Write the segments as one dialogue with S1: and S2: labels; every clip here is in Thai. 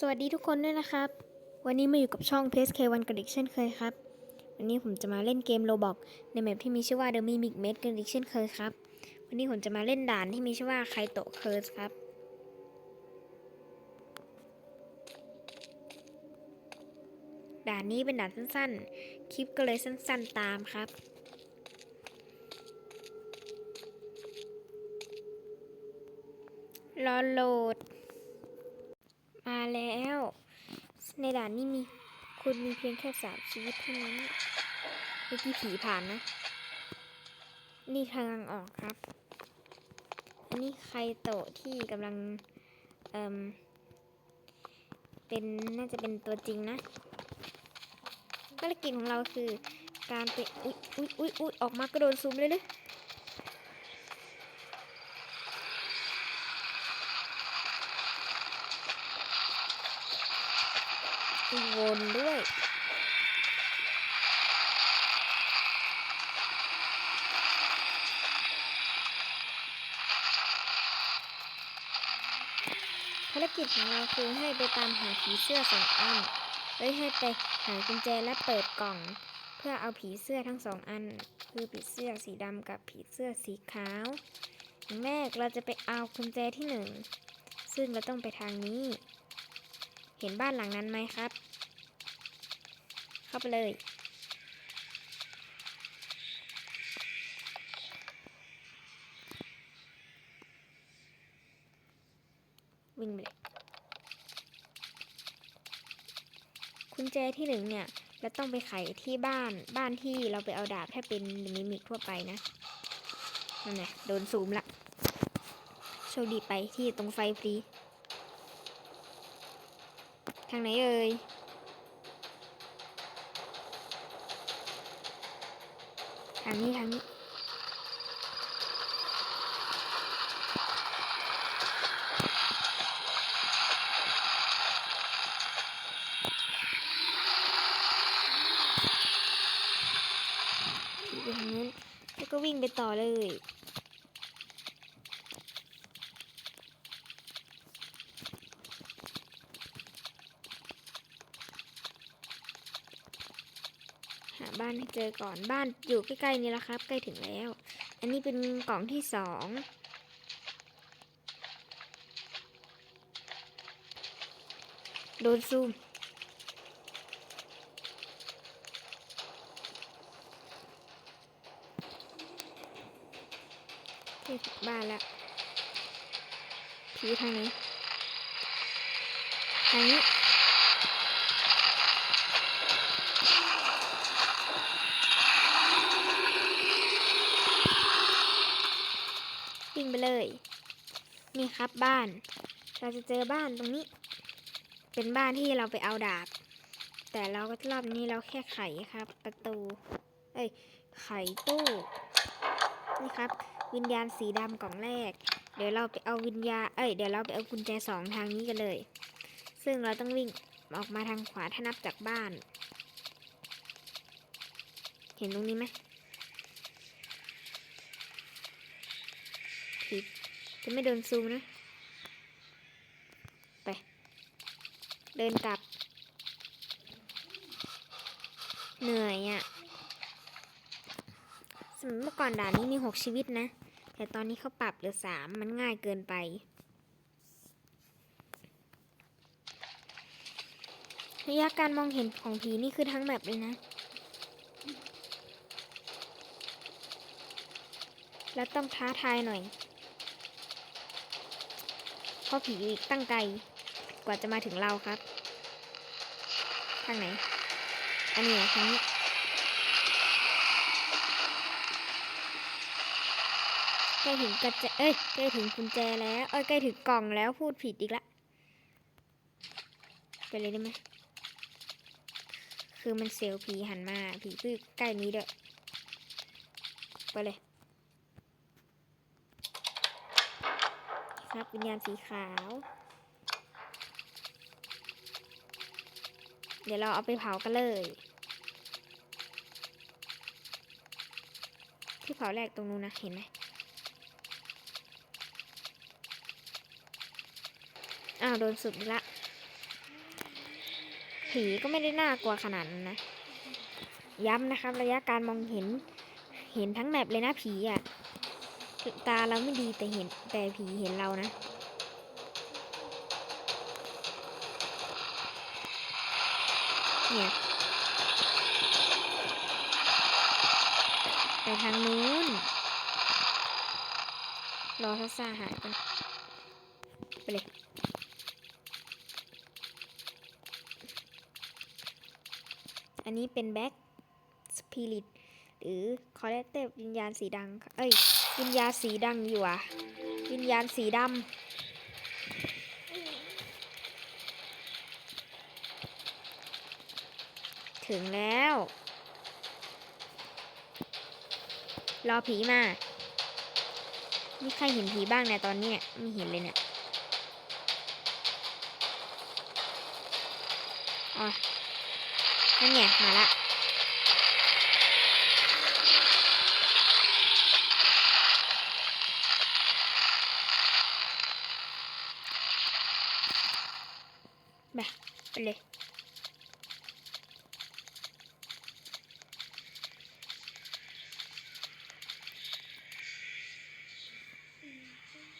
S1: สวัสดีทุกคนด้วยนะครับ วันนี้มาอยู่กับช่อง p s k 1กันอีกเช่นเคยครับ วันนี้ผมจะมาเล่นเกมโ o บอกในแมปที่มีชื่อว่า The Mimic m a d e กันอีกเช่นเคยครับ วันนี้ผมจะมาเล่นด่านที่มีชื่อว่าไคโตะเคิร์สครับ ด่านนี้เป็นด่านสั้นๆ คลิปก็เลยสั้นๆตามครับรอโหลด มาแล้ว ในด่านนี้มี คุณมีเพียงแค่สามชีวิตเท่านั้นเมื่อกี้ผีผ่านนะ นี่ทางออกครับ อันนี้ใครโตที่กำลัง เอ่มเป็นน่าจะเป็นตัวจริงนะภารกิจของเราคือการไปอุ๊ยอุ๊ยอุ๊ยอุ๊ยออกมากระโดดซูมเลยเลย วนด้วย ภารกิจของเราคือให้ไปตามหาผีเสื้อสองอันเอ้ยให้ไปหากุญแจและเปิดกล่อง เพื่อเอาผีเสื้อทั้งสองอัน คือผีเสื้อสีดำกับผีเสื้อสีขาวอย่างแรกเราจะไปเอากุญแจที่หนึ่งซึ่งเราต้องไปทางนี้ เห็นบ้านหลังนั้นไหมครับ เข้าไปเลย วิ่งไปเลยกุญแจที่หนึ่งเนี่ยเราต้องไปไขที่บ้านบ้านที่เราไปเอาดาบถ้าเป็นมิมิกทั่วไปนะนั่นไงโดนซูมละโชคดีไปที่ตรงไฟฟรี ทางไหนเอ่ยทางนี้ทางนี้ ขี่ไปทางนู้นแล้ว ก็วิ่งไปต่อเลย หาบ้านให้เจอก่อนบ้านอยู่ใกล้ๆนี่แหละครับ ใกล้ถึงแล้ว อันนี้เป็นกล่องที่สองโดนซูม ที่บ้านแล้วผีทางไหนทางนี้วิ่งไปเลย นี่ครับบ้าน เราจะเจอบ้านตรงนี้ เป็นบ้านที่เราไปเอาดาบ แต่เราก็รอบนี้เราแค่ไขครับ ประตู เอ้ย ไขตู้ นี่ครับ วิญญาณสีดำกล่องแรก เดี๋ยวเราไปเอาวิญญาเอ้ยเดี๋ยวเราไปเอากุญแจสองทางนี้กันเลย ซึ่งเราต้องวิ่งออกมาทางขวาถ้านับจากบ้าน เห็นตรงนี้ไหมผิดจะไม่โดนซูมนะ ไป เดินกลับ เหนื่อยอะ่ะ เมื่อก่อนด่านนี้มีหกชีวิตนะ แต่ตอนนี้เขาปรับเหลือสามมันง่ายเกินไป ระยะการมองเห็นของผีนี่คือทั้งแบบเลยนะ แล้วต้องท้าทายหน่อย เพราะผีอีกตั้งไกล กว่าจะมาถึงเราครับ ทางไหน อันนี้ทางนี้ ใก ล้ถึงกระแจเอ้ยใกล้ถึงกุญแจแล้วเอ้ยใกล้ถึงกล่องแล้วพูดผิดอีกละไปเลยได้ไหมคือมันเซลผีหันมาผีคือใกล้นี้เด้อไปเลย ครับวิญญาณสีขาว เดี๋ยวเราเอาไปเผากันเลย ที่เผาแรกตรงนู้นนะเห็นไหม อ้าวโดนสุดละผีก็ไม่ได้น่ากลัวขนาดนั้นนะ ย้ำนะครับ ระยะการมองเห็น เห็นทั้งแมปเลยนะผีอะ่ะตาเราไม่ดีแต่เห็นแต่ผีเห็นเรานะเนี่ยไปทางนู้น รอทัศหายกันไปเลย อันนี้เป็นแบ็กสปิริตหรือคอเลเตอร์วิญญาณสีดัง เอ้ย วิญญาณสีดังอยู่อะ วิญญาณสีดำถึงแล้ว รอผีมานี่ใครเห็นผีบ้างเนี่ยตอนเนี้ยไม่เห็นเลยเนี่ยอ๋อ นั่นไงมาละไปไปเลย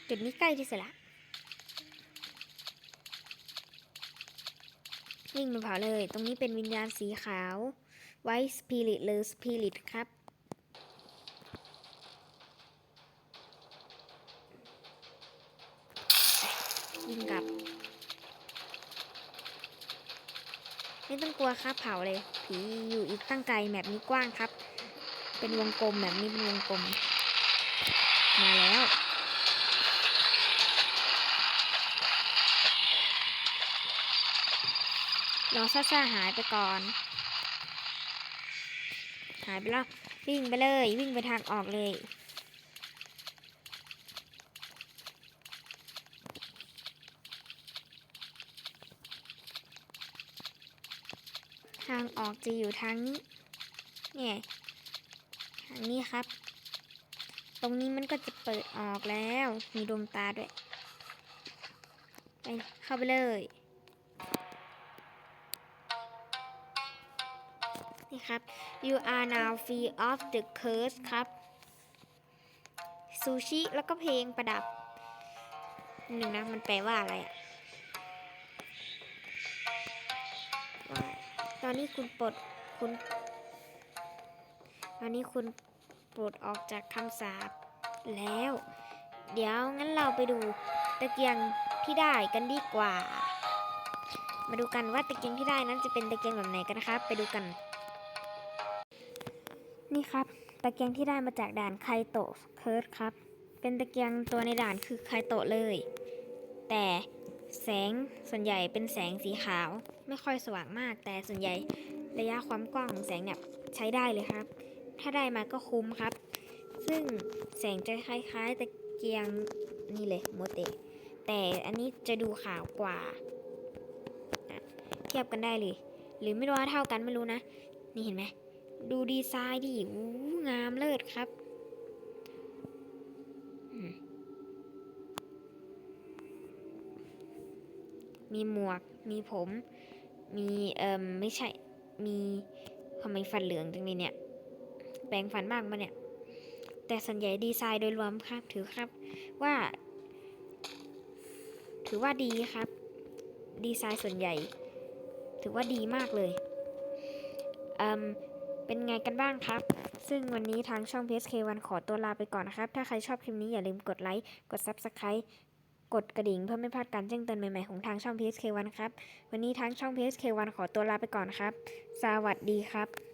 S1: จุดนี้ใกล้ที่สุดละ วิ่งมาเผาเลย ตรงนี้เป็นวิญญาณสีขาวไว t ์สปิริตหรือสปิริตครับวิ่งกลับ ไม่ต้องกลัวครับเผาเลย ผีอยู่อีกตั้งไกลแมปนี้กว้างครับ เป็นวงกลมแบบนี้เป็นวงกลม มาแล้ว รอซ่าซ่าหายไปก่อน หายไปแล้ว วิ่งไปเลย วิ่งไปทางออกเลย ทางออกจะอยู่ทางนี้ เนี่ย ทางนี้ครับ ตรงนี้มันก็จะเปิดออกแล้ว มีดวงตาด้วย ไปเข้าไปเลย ครับ you are now free of the curse ครับ ซูชิ แล้วก็เพลงประดับหนึ่งนะ มันแปลว่าอะไรอะว่าตอนนี้คุณปลดคุณ ตอนนี้คุณปลดออกจากคำสาปแล้ว เดี๋ยวงั้นเราไปดูตะเกียงที่ได้กันดีกว่า มาดูกันว่าตะเกียงที่ได้นั้นจะเป็นตะเกียงแบบไหนกันนะครับ ไปดูกัน นี่ครับ ตะเกียงที่ได้มาจากด่านไคโตะเคิร์ดครับ เป็นตะเกียงตัวในด่านคือไคโตะเลย แต่แสงส่วนใหญ่เป็นแสงสีขาว ไม่ค่อยสว่างมาก แต่ส่วนใหญ่ระยะความกว้างของแสงเนี่ยใช้ได้เลยครับ ถ้าได้มาก็คุ้มครับ ซึ่งแสงจะคล้ายๆตะเกียงนี่เลยโมเตะแต่อันนี้จะดูขาวกว่า เทียบกันได้เลย หรือไม่รู้ว่าเท่ากันไม่รู้นะ นี่เห็นไหม ดูดีไซน์ดิงามเลิศครับ มีหมวก มีผม มี เอ่มไม่ใช่ มีทำไมฟันเหลืองจังเลยเนี่ย แปรงฟันมากมาเนี่ย แต่ส่วนใหญ่ดีไซน์โดยรวมครับ ถือครับว่า ถือว่าดีครับ ดีไซน์ส่วนใหญ่ ถือว่าดีมากเลย เอ่ม เป็นไงกันบ้างครับ ซึ่งวันนี้ทางช่อง PSK1 ขอตัวลาไปก่อนนะครับ ถ้าใครชอบคลิปนี้อย่าลืมกดไลค์ กด Subscribe กดกระดิ่งเพื่อไม่พลาดการแจ้งเตือนใหม่ๆของทางช่อง PSK1 ครับ วันนี้ทางช่อง PSK1 ขอตัวลาไปก่อนครับ สวัสดีครับ